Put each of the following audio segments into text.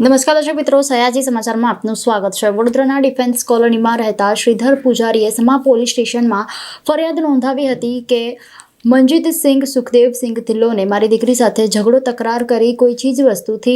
નમસ્કાર દર્શક મિત્રો, સયાજી સમાચારમાં આપનું સ્વાગત છે. વડોદરાના ડિફેન્સ કોલોનીમાં રહેતા શ્રીધર પૂજારીએ સમા પોલીસ સ્ટેશનમાં ફરિયાદ નોંધાવી હતી કે મનજીત સિંઘ સુખદેવસિંહ ધિલ્લોને મારી દીકરી સાથે ઝઘડો તકરાર કરી કોઈ ચીજ વસ્તુથી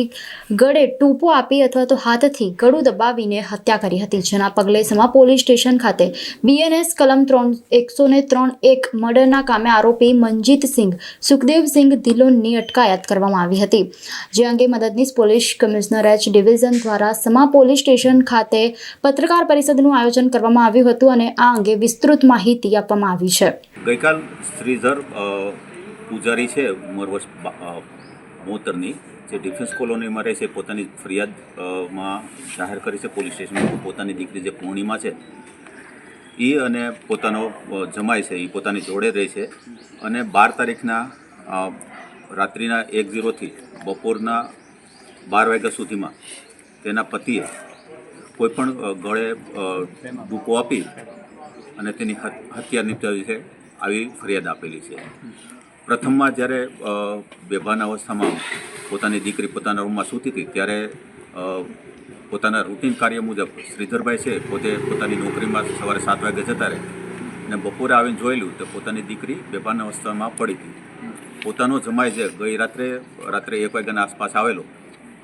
ગળે ટૂંપો આપી અથવા તો હાથથી ગળું દબાવીને હત્યા કરી હતી. જેના પગલે સમા પોલીસ સ્ટેશન ખાતે બીએનએસ કલમ ત્રણ, એકસો ને ત્રણ એક મર્ડરના કામે આરોપી મનજીત સિંઘ સુખદેવસિંહ ધિલોનની અટકાયત કરવામાં આવી હતી. જે અંગે મદદનીશ પોલીસ કમિશનર એચ ડિવિઝન દ્વારા સમા પોલીસ સ્ટેશન ખાતે પત્રકાર પરિષદનું આયોજન કરવામાં આવ્યું હતું અને આ અંગે વિસ્તૃત માહિતી આપવામાં આવી છે. ગઈકાલ શ્રીધર અ, પૂજારી છે ઉંમર વર્ષ મોતરની જે ડિફેન્સ કોલોનીમાં રહે છે પોતાની ફરિયાદમાં જાહેર કરી છે પોલીસ સ્ટેશનમાં પોતાની દીકરી જે પૂર્ણિમા છે એ અને પોતાનો જમાય છે એ પોતાની જોડે રહે છે. અને બાર તારીખના રાત્રિના એક ઝીરોથી બપોરના બાર વાગ્યા સુધીમાં તેના પતિએ કોઈપણ ગળે ડૂકો આપી અને તેની હત- હત્યા નિપજાવી છે. આવી ફરિયાદ આપેલી છે. પ્રથમમાં જ્યારે બેભાન અવસ્થામાં પોતાની દીકરી પોતાના રૂમમાં સૂતી હતી, ત્યારે પોતાના રૂટીન કાર્ય મુજબ શ્રીધરભાઈ છે પોતે પોતાની નોકરીમાં સવારે સાત વાગે જતા રહે અને બપોરે આવીને જોયેલું તો પોતાની દીકરી બેભાન અવસ્થામાં પડી હતી. પોતાનો જમાય છે ગઈ રાત્રે રાત્રે એક વાગ્યાના આસપાસ આવેલો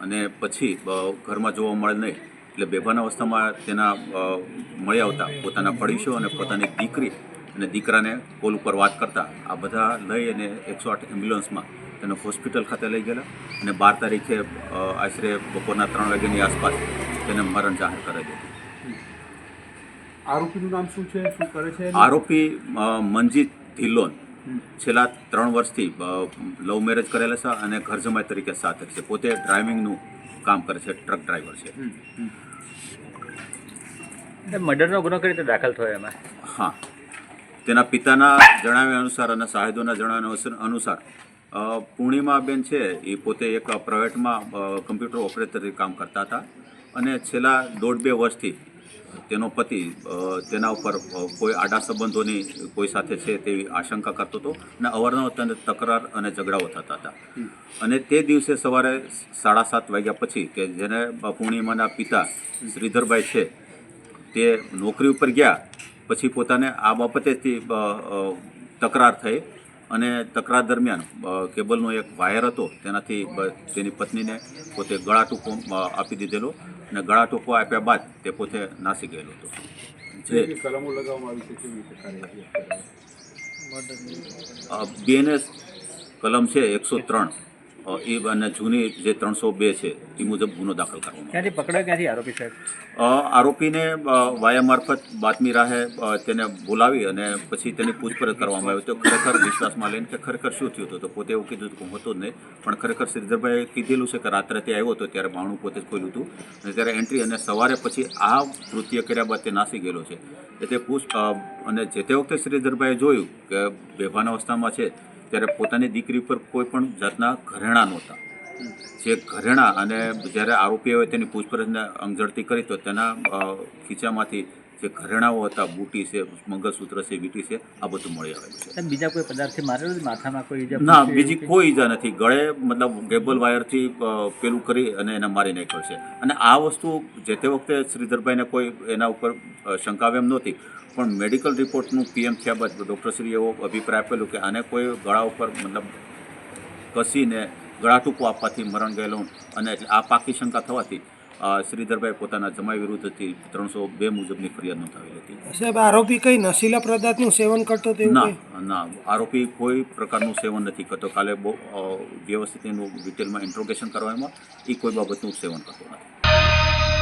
અને પછી ઘરમાં જોવા મળે નહીં એટલે બેભાન અવસ્થામાં તેના મળ્યા મળી આવતા પોતાના પડોશીઓ અને પોતાની દીકરી અને દીકરાને કોલ ઉપર વાત કરતા આ બધા લઈ અને એકસો આઠ એમ્બ્યુલન્સમાં તેને હોસ્પિટલ ખાતે લઈ ગયેલા અને બાર તારીખે આશરે બપોરના ત્રણ વાગ્યાની આસપાસ તેને મરણ જાહેર કરેલું આરોપીનું નામ શું છે? શું કરે છે? આરોપી મનજીત ધિલ્લોન છેલ્લા ત્રણ વર્ષથી લવ મેરેજ કરેલા છે અને ઘર જમાઈ તરીકે સાથે છે. પોતે ડ્રાઇવિંગનું કામ કરે છે ટ્રક ડ્રાઈવર છે. મર્ડરનો ગુનો કઈ રીતે દાખલ થયો એમાં? હા. તેના પિતાના જણાવ્યા અનુસાર અને સાહેદોના જણાવ્યા અનુસાર- પૂર્ણિમાબેન છે એ પોતે એક પ્રાઇવેટમાં કમ્પ્યુટર ઓપરેટર કામ કરતા હતા અને છેલ્લા દોઢ બે વર્ષથી તેનો પતિ તેના ઉપર કોઈ આડા સંબંધોની કોઈ સાથે છે તેવી આશંકા કરતો હતો અને અવારનવાર તેને તકરાર અને ઝઘડાઓ થતા હતા. અને તે દિવસે સવારે સાડા સાત વાગ્યા પછી કે જેને પૂર્ણિમાના પિતા શ્રીધરભાઈ છે તે નોકરી ઉપર ગયા પછી પોતાને આ બાબતેથી તકરાર થઈ અને તકરાર દરમિયાન કેબલનો એક વાયર હતો તેનાથી તેની પત્નીને પોતે ગળા ટૂંકો આપી દીધેલો અને ગળા ટૂંકો આપ્યા બાદ તે પોતે નાસી ગયેલો હતો. જે બીએનએસ કલમ છે એકસો ત્રણ. એ અને જૂની જે ત્રણસો બે છે એ મુજબ ગુનો દાખલ કરવામાં ક્યાંથી પકડાય ક્યાંથી આરોપી સાહેબ? આરોપીને વાયા મારફત બાતમી રાહે તેને બોલાવી અને પછી તેની પૂછપરછ કરવામાં આવી. તો ખરેખર વિશ્વાસમાં લઈને કે ખરેખર શું થયું હતું? તો પોતે એવું કીધું હતું કે હું હતો જ નહીં પણ ખરેખર શ્રીધરભાઈએ કીધેલું છે કે રાત્રે તે આવ્યો હતો ત્યારે બાણું પોતે જ ખોલ્યું હતું. અને ત્યારે એન્ટ્રી અને સવારે પછી આ કૃત્ય કર્યા બાદ તે નાસી ગયેલો છે. એટલે તે પૂછ અને જે તે વખતે શ્રીધરભાઈએ જોયું કે બેભાન અવસ્થામાં છે ત્યારે પોતાની દીકરી પર કોઈ પણ જાતના ઘરેણાં નહોતા. જે ઘરેણાં અને જ્યારે આરોપીઓએ તેની પૂછપરછને અંગઝડતી કરી તો તેના ખીચામાંથી જે ઘરેણાઓ હતા બુટી છે મંગળસૂત્ર છે વીટી છે આ બધું મળી આવેલું છે. બીજા કોઈ પદાર્થથી મારેલું માથામાં કોઈ ઈજા ના બીજી કોઈ? ઈજા નથી. ગળે મતલબ ગેબલ વાયરથી પેલું કરી અને એને મારી નાખ્યો છે. અને આ વસ્તુ જે તે વખતે શ્રીધરભાઈને કોઈ એના ઉપર શંકાવે એમ નહોતી પણ મેડિકલ રિપોર્ટનું પીએમ થયા બાદ ડૉક્ટરશ્રીએ એવો અભિપ્રાય આપેલો કે આને કોઈ ગળા ઉપર મતલબ કસીને ગળા ટૂંકો આપવાથી મરણ ગયેલો અને એટલે આ પાકી શંકા થવાથી શ્રીધરભાઈ પોતાના જમાઈ વિરુદ્ધથી ત્રણસો બે મુજબની ફરિયાદ નોંધાવી હતી. સાહેબ આરોપી કઈ નશીલા પદાર્થનું સેવન કરતો તે ના ના આરોપી કોઈ પ્રકારનું સેવન નથી કરતો. કાલે બહુ વ્યવસ્થિત એનું ડિટેલમાં ઇન્ટ્રોગેશન કરવામાં એ કોઈ બાબતનું સેવન કરતો નથી.